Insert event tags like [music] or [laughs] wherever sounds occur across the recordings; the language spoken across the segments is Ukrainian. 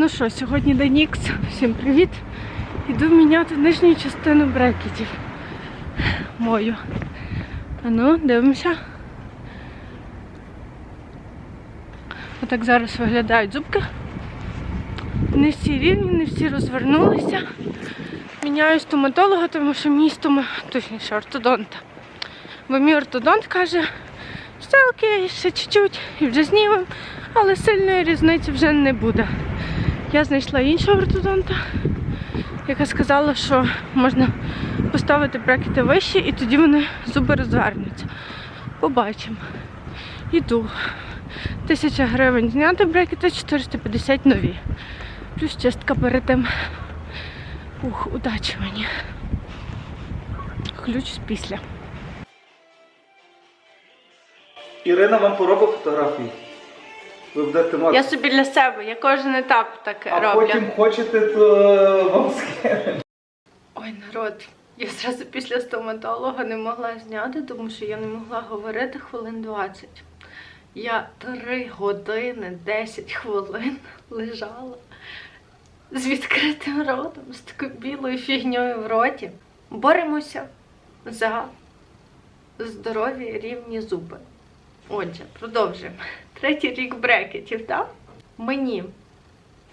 Ну що, сьогодні день Ікс. Всім привіт. Іду міняти нижню частину брекетів. Мою. А ну, дивимося. Отак зараз виглядають зубки. Не всі рівні, не всі розвернулися. Міняю стоматолога, тому що мій стома, точніше, ортодонта. Бо мій ортодонт каже, все окей, ще чуть-чуть і вже знімемо, але сильної різниці вже не буде. Я знайшла іншого ортодонта, яка сказала, що можна поставити брекети вище і тоді вони зуби розвернуться. Побачимо. Іду. Тисяча гривень зняти брекети, 450 нові. Плюс чистка перед тим. Ух, удачі мені. Ключ після. Ірина вам поробить фотографії. Ви будете мати. Я собі для себе, я кожен етап так а роблю. потім хочете, то вам скину. Ой, народ, я зразу після стоматолога не могла зняти, тому що я не могла говорити хвилин 20. Я 3 години 10 хвилин [laughs] лежала з відкритим ротом, з такою білою фігньою в роті. Боремося за здорові рівні зуби. Отже, продовжуємо. Третій рік брекетів, так? Мені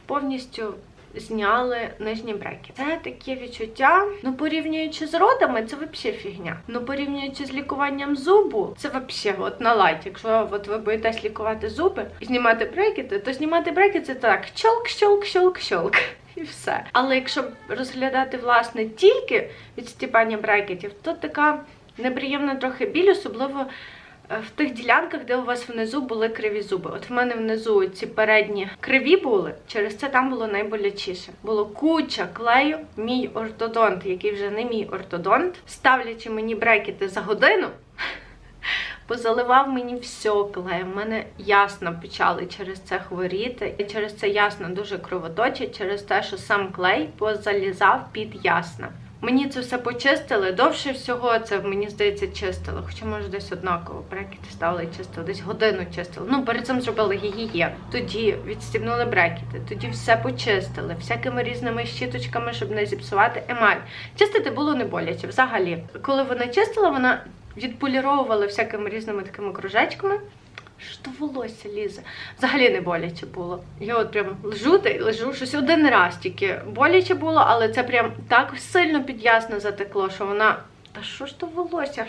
повністю зняли нижні брекети. Це таке відчуття. Ну, порівнюючи з родами, це взагалі фігня. Ну, порівнюючи з лікуванням зубу, це взагалі от на лайт. Якщо от ви боїтесь лікувати зуби і знімати брекети, то знімати брекети це так: щолк, щолк, щолк, щолк. І все. Але якщо розглядати власне тільки відстіпання брекетів, то така неприємна трохи біль, особливо в тих ділянках, де у вас внизу були криві зуби. От в мене внизу ці передні криві були, через це там було найболячіше. Було куча клею. Мій ортодонт, який вже не мій ортодонт, ставлячи мені брекети за годину. [laughs] Позаливав мені все клеєм. У мене ясно почали через це хворіти. І через це ясно дуже кровоточить, через те, що сам клей позалізав під ясна. Мені це все почистили. Довше всього це мені здається чистили. Хоча може десь однаково брекети ставили і чистили, десь годину чистили. Ну перед цим зробили гігієн. Тоді відстібнули брекети, тоді все почистили, всякими різними щіточками, щоб не зіпсувати емаль. Чистити було не боляче взагалі. Коли вона чистила, вона відполіровувала всякими різними такими кружечками. Що волосся лізе. Взагалі не боляче було. Я от прям лежу та й лежу щось один раз тільки боляче було, але це прям так сильно підясно затекло, що вона. Та що ж то волосся?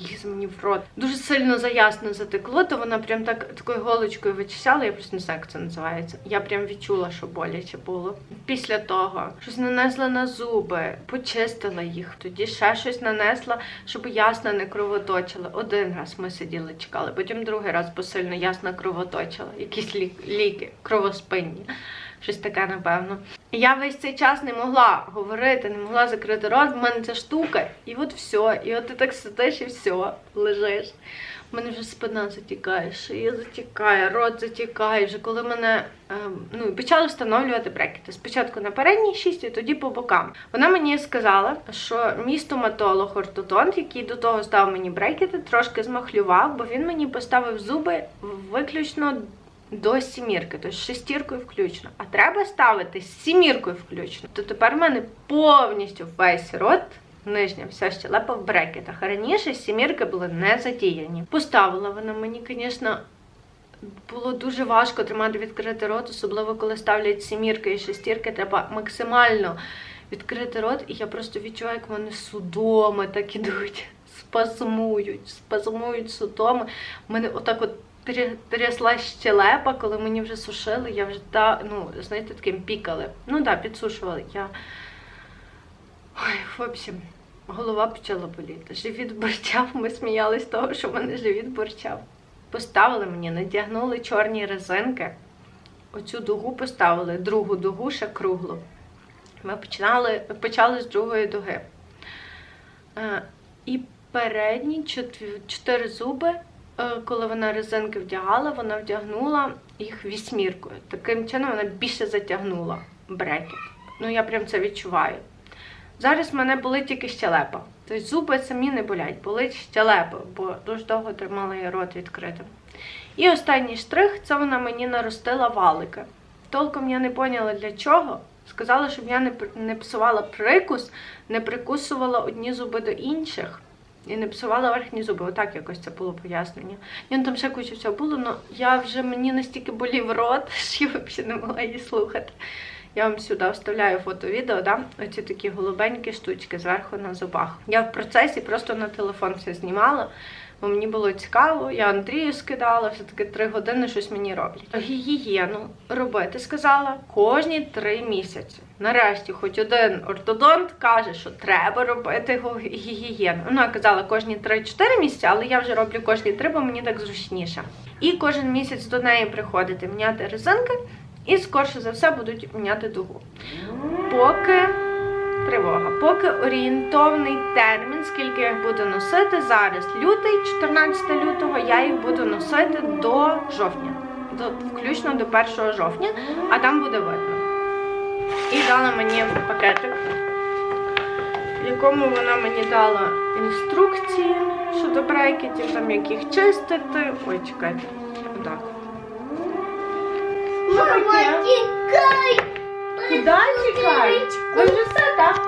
Лізе мені в рот. Дуже сильно заясно затекло, то вона прям так такою голочкою вичищала, я просто не знаю, як це називається. Я прям відчула, що боляче було. Після того щось нанесла на зуби, почистила їх, тоді ще щось нанесла, щоб ясно не кровоточила. Один раз ми сиділи, чекали, потім другий раз, бо сильно ясно кровоточила. Якісь лі- ліки, кровоспинні. Щось таке, напевно. Я весь цей час не могла говорити, не могла закрити рот. В мене ця штука, і от все. І от ти так сидиш і все, лежиш. У мене вже спина затікає, шия затікає, рот затікає. Вже коли мене ем, ну почали встановлювати брекети. Спочатку на передній шісті, тоді по бокам. Вона мені сказала, що мій стоматолог ортодонт, який до того став мені брекети, трошки змахлював, бо він мені поставив зуби виключно до сімірки, тобто шестіркою включно. А треба ставити сіміркою включно. То тепер в мене повністю весь рот. Нижня вся щелепа в брекетах. Раніше сімірки були не задіяні. Поставила вона мені, звісно, було дуже важко тримати відкритий рот, особливо коли ставлять сімірки і шестірки, треба максимально відкрити рот, і я просто відчуваю, як в мене судоми так ідуть, [laughs] спазмують, спазмують судоми. У мене отак от тря- трясла щелепа, коли мені вже сушили, я вже та, ну, знаєте, таким пікали. Ну так, да, підсушували. Я. Ой, в общем, голова почала боліти. Живіт бурчав, ми сміялись з того, що в мене живіт бурчав. Поставили мені, надягнули чорні резинки. Оцю дугу поставили, другу дугу ще круглу. Ми починали, почали з другої дуги. Е, І передні чотири зуби, коли вона резинки вдягала, вона вдягнула їх вісьміркою. Таким чином вона більше затягнула брекет. Ну, я прям це відчуваю. Зараз в мене болить тільки щелепа. Тобто зуби самі не болять, болить щелепа, бо дуже довго тримала я рот відкритим. І останній штрих це вона мені наростила валики. Толком я не поняла для чого. Сказала, щоб я не псувала прикус, не прикусувала одні зуби до інших. І не псувала верхні зуби. Отак якось це було пояснення. Ні, ну там ще куча всього було, але я вже мені настільки болів рот, [laughs] що я взагалі не могла її слухати. Я вам сюди вставляю фото-відео, да? оці такі голубенькі штучки зверху на зубах. Я в процесі просто на телефон все знімала, бо мені було цікаво, я Андрію скидала, все-таки три години щось мені роблять. Гігієну робити сказала кожні три місяці. Нарешті, хоч один ортодонт каже, що треба робити гігієну. Вона казала кожні 3-4 місяці, але я вже роблю кожні 3, бо мені так зручніше. І кожен місяць до неї приходити міняти резинки, і скорше за все будуть міняти дугу. Поки тривога, поки орієнтовний термін, скільки я їх буду носити зараз, лютий, 14 лютого, я їх буду носити до жовтня, до, включно до 1 жовтня, а там буде видно. І дала мені пакетик, в якому вона мені дала інструкції щодо брекетів, там як їх чистити. Ой, чекайте, отак. Мама, тікай! Куди тікай? Ви вже все, так?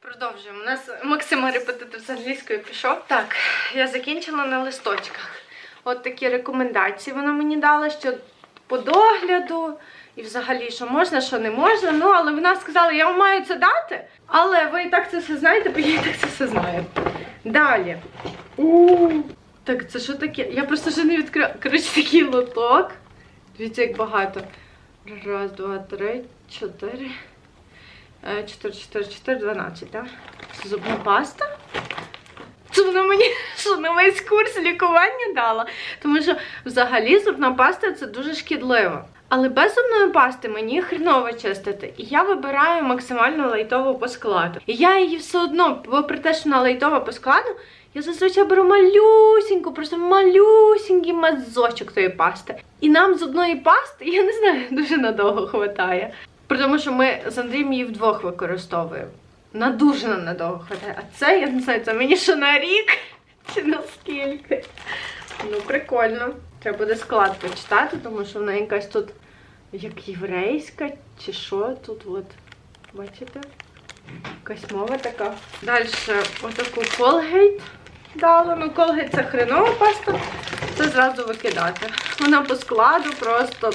Продовжуємо. У нас Максима репетитор з англійської пішов. Так, я закінчила на листочках. От такі рекомендації вона мені дала, що по догляду і взагалі, що можна, що не можна. Ну, але вона сказала, я вам маю це дати. Але ви і так це все знаєте, бо я і так це все знаю. Далі. у Так, це що таке? Я просто ще не відкрила. Коротше, такий лоток. Дивіться, як багато. Раз, два, три, чотири. Е, Чотири, чотири, чотири, дванадцять, так? Це зубна паста? Це вона мені [laughs] що, на весь курс лікування дала. Тому що взагалі зубна паста це дуже шкідливо. Але без зубної пасти мені хреново чистити. І я вибираю максимально лайтову по складу. І я її все одно, попри те, що вона лайтова по складу, я зазвичай беру малюсіньку, просто малюсінький мазочок тої пасти. І нам зубної пасти, я не знаю, [laughs] дуже надовго хватає. При тому, що ми з Андрієм її вдвох використовуємо. На дуже надовго хватає. А це, я не знаю, це мені що на рік [laughs] чи на скільки. Ну, прикольно. Треба буде склад почитати, тому що вона якась тут як єврейська, чи що тут от. Бачите? Якась мова така. Далі отаку Colgate дала. Ну, Colgate це хренова паста. Це зразу викидати. Вона по складу просто.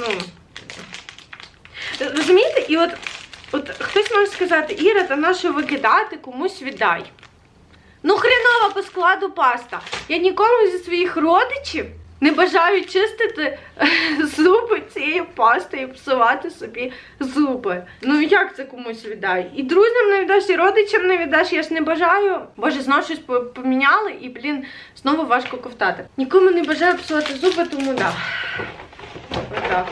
Ну. Розумієте? І от, от хтось може сказати, Іра, та на що викидати, комусь віддай. Ну, хренова по складу паста. Я нікому зі своїх родичів не бажаю чистити е, зуби цією пастою і псувати собі зуби. Ну як це комусь віддай? І друзям не віддаш, і родичам не віддаш. Я ж не бажаю. Боже, знову щось поміняли і, блін, знову важко ковтати. Нікому не бажаю псувати зуби, тому да. Отак.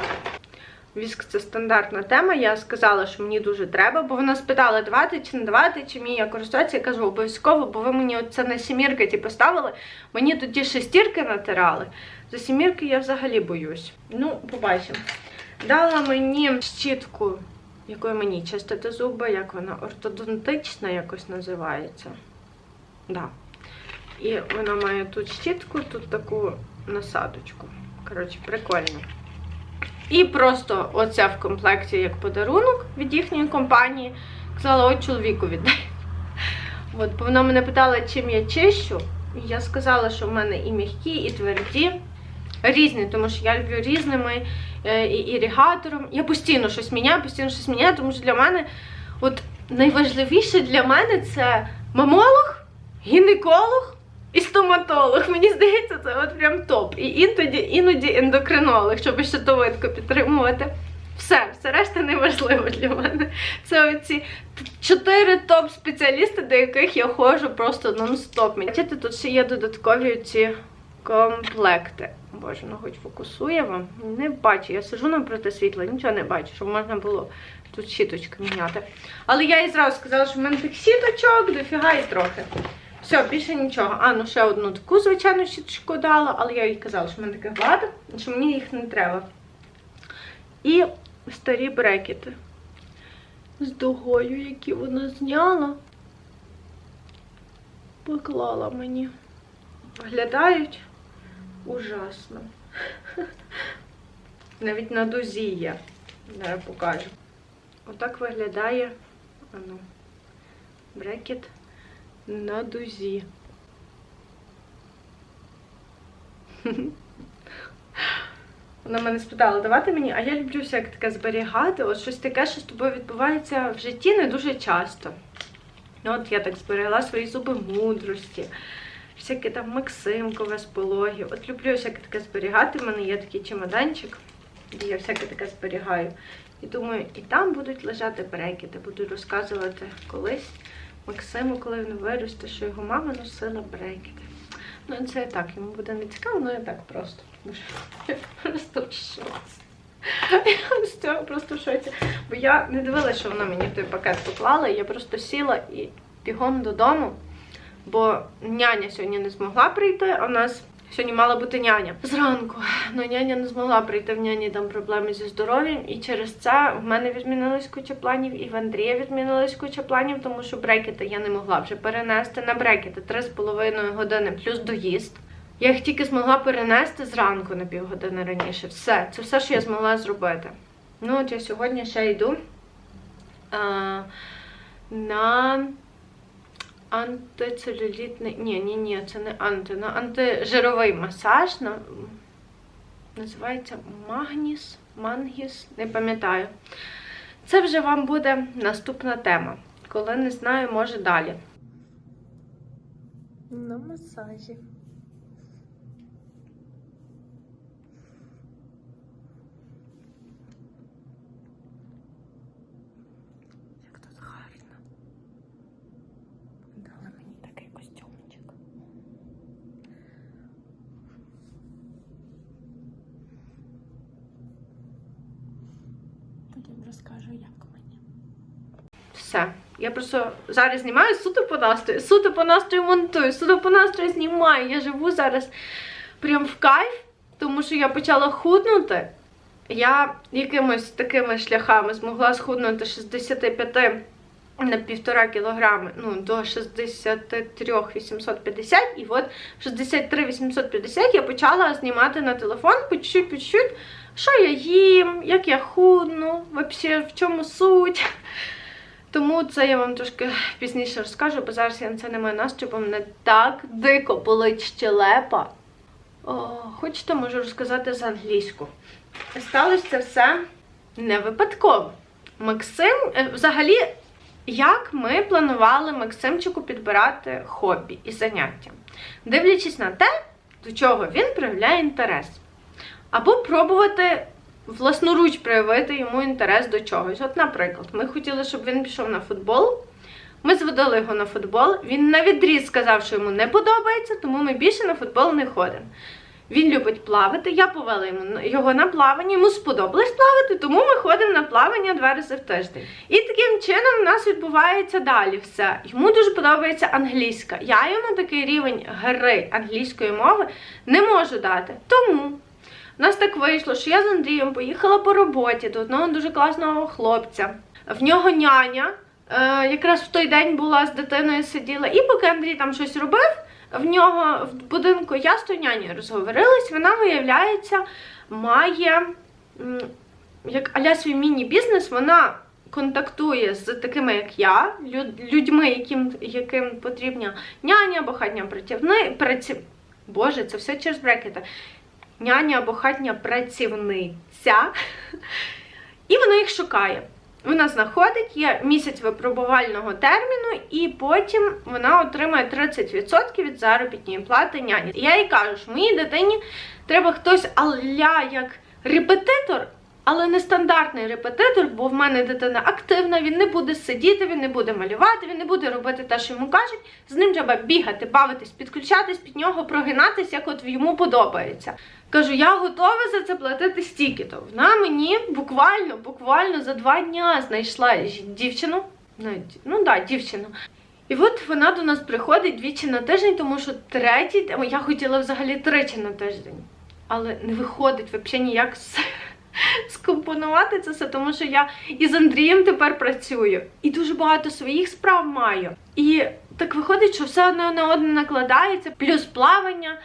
Віск це стандартна тема. Я сказала, що мені дуже треба, бо вона спитала, давати чи не давати, чи мені я користуватися. Я кажу, обов'язково, бо ви мені оце на сімірки поставили. Мені тоді шестірки натирали. За сімірки я взагалі боюсь. Ну, побачимо. Дала мені щітку, якою мені чистити зуби, як вона ортодонтична якось називається. Да. І вона має тут щітку, тут таку насадочку. Коротше, прикольно. І просто оце в комплекті як подарунок від їхньої компанії. Казала, от чоловіку віддай. От, бо вона мене питала, чим я чищу. І я сказала, що в мене і м'які, і тверді. Різні, тому що я люблю різними е, і ірігатором. Я постійно щось міняю, постійно щось міняю, тому що для мене, от найважливіше для мене це мамолог, гінеколог і стоматолог. Мені здається, це от прям топ. І іноді, іноді ендокринолог, щоб щитовидку підтримувати. Все, все решта не важливо для мене. Це оці чотири топ-спеціалісти, до яких я ходжу просто нон-стоп. Тут ще є додаткові ці комплекти. Боже, ну хоч фокусує вам. Не бачу. Я сижу напроти світла, нічого не бачу, щоб можна було тут щіточки міняти. Але я їй зразу сказала, що в мене тих сіточок дофіга і трохи. Все, більше нічого. А, ну ще одну таку звичайну щіточку дала, але я їй казала, що в мене таке багато, що мені їх не треба. І старі брекети з дугою, які вона зняла, поклала мені. Виглядають ужасно. Навіть на дузі є. Зараз покажу. Отак виглядає ану, брекет на дузі. Вона мене спитала, давати мені, а я люблю всяке таке зберігати. От щось таке, що з тобою відбувається в житті не дуже часто. Ну, От я так зберегла свої зуби мудрості, всяке там Максимкове з пологів. От люблю всяке таке зберігати. У мене є такий чемоданчик, де я всяке таке зберігаю. І думаю, і там будуть лежати брекети. Буду розказувати колись Максиму, коли він виросте, що його мама носила брекети. Ну, це і так, йому буде не цікаво, ну я так просто. Просто в шоці. Я з цього просто в шоці. Бо я не дивилася, що вона мені той пакет поклала. Я просто сіла і бігом додому, бо няня сьогодні не змогла прийти, а у нас сьогодні мала бути няня зранку. Ну няня не змогла прийти в няні там проблеми зі здоров'ям, і через це в мене відмінилась куча планів, і в Андрія відмінилась куча планів, тому що брекети я не могла вже перенести на брекети 3,5 години плюс доїзд. Я їх тільки змогла перенести зранку на півгодини раніше. Все, це все, що я змогла зробити. Ну, от я сьогодні ще йду а, на антицелюлітний. Ні, ні, ні, це не анти, на антижировий масаж. На, називається Магніс, Мангіс, не пам'ятаю. Це вже вам буде наступна тема. Коли не знаю, може далі. На масажі. Як тут гарно. Дали мені такий костюмчик. Потім розкажу, як мені. Все. Я просто зараз знімаю суто по настрою, суто по настрою монтую, суто по настрою знімаю. Я живу зараз прям в кайф, тому що я почала худнути. Я якимось такими шляхами змогла схуднути 65 на півтора кілограми, ну, до 63 850, і от 63 850 я почала знімати на телефон по чуть-чуть, по чуть-чуть, що я їм, як я худну, взагалі в чому суть. Тому це я вам трошки пізніше розкажу, бо зараз я на це не маю настрою, бо мене так дико болить щелепа. О, хочете, можу розказати з англійську. Сталося це все не випадково. Максим, е, взагалі, як ми планували Максимчику підбирати хобі і заняття, дивлячись на те, до чого він проявляє інтерес. Або пробувати власноруч проявити йому інтерес до чогось. От, наприклад, ми хотіли, щоб він пішов на футбол. Ми зводили його на футбол. Він на відріз сказав, що йому не подобається, тому ми більше на футбол не ходимо. Він любить плавати. Я повела йому його на плавання. Йому сподобалось плавати, тому ми ходимо на плавання два рази в тиждень. І таким чином у нас відбувається далі все. Йому дуже подобається англійська. Я йому такий рівень гри англійської мови не можу дати. Тому у нас так вийшло, що я з Андрієм поїхала по роботі до одного дуже класного хлопця. В нього няня. Е, якраз в той день була з дитиною сиділа, і поки Андрій там щось робив, в нього в будинку я з тою нянею розговорилась, вона, виявляється, має як аля свій міні-бізнес, вона контактує з такими, як я, люд- людьми, яким, яким потрібна няня або хатня працівни, праці... Боже, це все через брекети. Няня або хатня працівниця. І вона їх шукає. Вона знаходить, є місяць випробувального терміну, і потім вона отримає 30% від заробітної плати няні. Я їй кажу, що моїй дитині треба хтось аля як репетитор, але не стандартний репетитор, бо в мене дитина активна, він не буде сидіти, він не буде малювати, він не буде робити те, що йому кажуть. З ним треба бігати, бавитись, підключатись під нього, прогинатись, як от йому подобається. Кажу, я готова за це платити стільки-то. Вона мені буквально, буквально за два дня знайшла дівчину. Ну, да, дівчину. І от вона до нас приходить двічі на тиждень, тому що третій, я хотіла взагалі тричі на тиждень. Але не виходить взагалі ніяк с- скомпонувати це все, тому що я і з Андрієм тепер працюю, і дуже багато своїх справ маю. І так виходить, що все одне на одне накладається, плюс плавання.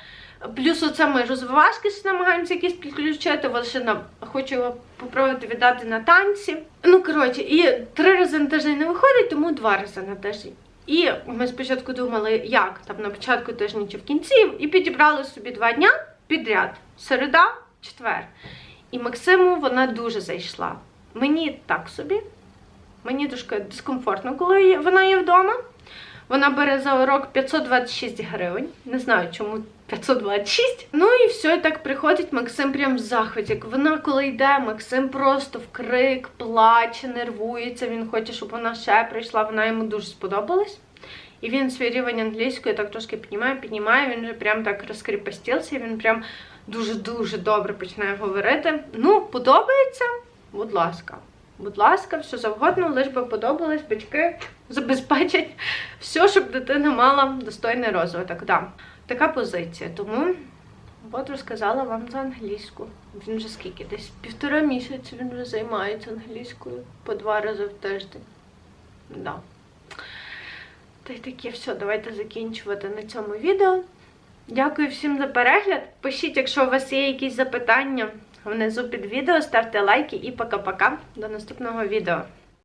Плюс оце ми розвивашки намагаємося якісь підключити, ще на хочу його попробувати віддати на танці. Ну, коротше, і три рази на тиждень не виходить, тому два рази на тиждень. І ми спочатку думали, як там на початку тижня чи в кінці, і підібрали собі два дня підряд: середа, четвер. І Максиму вона дуже зайшла. Мені так собі. Мені трошки дискомфортно, коли вона є вдома. Вона бере за урок 526 гривень. Не знаю, чому 526. Ну і все, і так приходить Максим прям в захваті. Вона коли йде, Максим просто в крик, плаче, нервується. Він хоче, щоб вона ще прийшла. Вона йому дуже сподобалась. І він свій рівень англійської так трошки піднімає, піднімає. Він вже прям так розкріпостівся. Він прям дуже-дуже добре починає говорити. Ну, подобається? Будь ласка. Будь ласка, все завгодно, лиш би подобалось, батьки забезпечать все, щоб дитина мала достойний розвиток. Да. Така позиція. Тому от розказала вам за англійську. Він вже скільки? Десь півтора місяці він вже займається англійською по два рази в тиждень. Да. Та й таке все, давайте закінчувати на цьому відео. Дякую всім за перегляд. Пишіть, якщо у вас є якісь запитання внизу під відео, ставте лайки і пока-пока. До наступного відео.